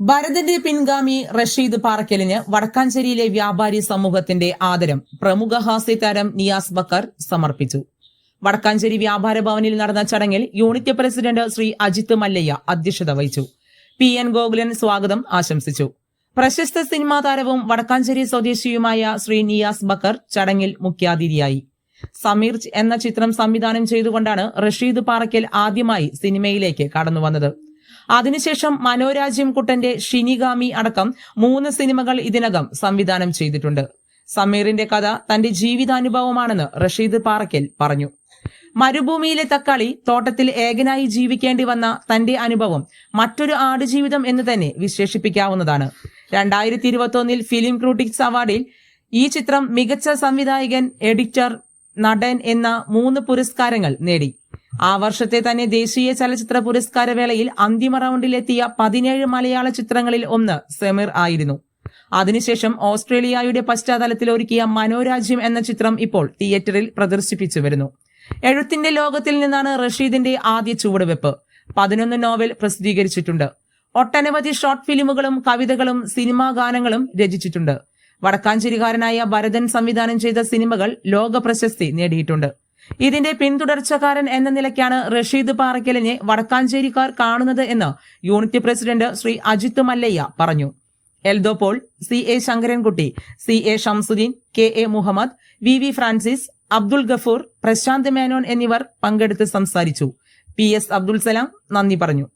ഭരതന്റെ പിൻഗാമി റഷീദ് പാറക്കലിന് വടക്കാഞ്ചേരിയിലെ വ്യാപാരി സമൂഹത്തിന്റെ ആദരം പ്രമുഖ ഹാസ്യതാരം നിയാസ് ബക്കർ സമർപ്പിച്ചു. വടക്കാഞ്ചേരി വ്യാപാര ഭവനിൽ നടന്ന ചടങ്ങിൽ യൂണിറ്റ് പ്രസിഡന്റ് ശ്രീ അജിത് മല്ലയ്യ അധ്യക്ഷത വഹിച്ചു. പി എൻ ഗോകുലൻ സ്വാഗതം ആശംസിച്ചു. പ്രശസ്ത സിനിമാ താരവും വടക്കാഞ്ചേരി സ്വദേശിയുമായ ശ്രീ നിയാസ് ബക്കർ ചടങ്ങിൽ മുഖ്യാതിഥിയായി. സമീർ എന്ന ചിത്രം സംവിധാനം ചെയ്തുകൊണ്ടാണ് റഷീദ് പാറക്കൽ ആദ്യമായി സിനിമയിലേക്ക് കടന്നുവന്നത്. അതിനുശേഷം മനോരാജ്യം കുട്ടന്റെ ഷിനിഗാമി അടക്കം മൂന്ന് സിനിമകൾ ഇതിനകം സംവിധാനം ചെയ്തിട്ടുണ്ട്. സമീറിന്റെ കഥ തന്റെ ജീവിതാനുഭവമാണെന്ന് റഷീദ് പാറയ്ക്കൽ പറഞ്ഞു. മരുഭൂമിയിലെ തക്കാളി തോട്ടത്തിൽ ഏകനായി ജീവിക്കേണ്ടി വന്ന തന്റെ അനുഭവം മറ്റൊരു ആടുജീവിതം എന്ന് തന്നെ വിശേഷിപ്പിക്കാവുന്നതാണ്. രണ്ടായിരത്തി ഇരുപത്തൊന്നിൽ ഫിലിം ക്രിട്ടിക്സ് അവാർഡിൽ ഈ ചിത്രം മികച്ച സംവിധായകൻ എഡിറ്റർ നടൻ എന്ന മൂന്ന് പുരസ്കാരങ്ങൾ നേടി. ആ വർഷത്തെ തന്നെ ദേശീയ ചലച്ചിത്ര പുരസ്കാര വേളയിൽ അന്തിമ റൗണ്ടിലെത്തിയ പതിനേഴ് മലയാള ചിത്രങ്ങളിൽ ഒന്ന് സെമിർ ആയിരുന്നു. അതിനുശേഷം ഓസ്ട്രേലിയയുടെ പശ്ചാത്തലത്തിൽ ഒരുക്കിയ മനോരാജ്യം എന്ന ചിത്രം ഇപ്പോൾ തിയേറ്ററിൽ പ്രദർശിപ്പിച്ചു വരുന്നു. എഴുത്തിന്റെ ലോകത്തിൽ നിന്നാണ് റഷീദിന്റെ ആദ്യ ചുവടുവെപ്പ്. പതിനൊന്ന് നോവൽ പ്രസിദ്ധീകരിച്ചിട്ടുണ്ട്. ഒട്ടനവധി ഷോർട്ട് ഫിലിമുകളും കവിതകളും സിനിമാ ഗാനങ്ങളും രചിച്ചിട്ടുണ്ട്. വടക്കാഞ്ചേരിക്കാരനായ ഭരതൻ സംവിധാനം ചെയ്ത സിനിമകൾ ലോക പ്രശസ്തി നേടിയിട്ടുണ്ട്. ഇതിന്റെ പിന്തുടർച്ചക്കാരൻ എന്ന നിലയ്ക്കാണ് റഷീദ് പാറയ്ക്കലിനെ വടക്കാഞ്ചേരിക്കാർ കാണുന്നത് എന്ന് യൂണിറ്റ് പ്രസിഡന്റ് ശ്രീ അജിത് മല്ലയ്യ പറഞ്ഞു. Eldho Paul C A Sankarankutty C A Shamsuddin K A Muhammad V V Francis Abdul Gafoor Prashanth Menon എന്നിവർ പങ്കെടുത്ത് സംസാരിച്ചു. പി എസ് അബ്ദുൾ സലാം നന്ദി പറഞ്ഞു.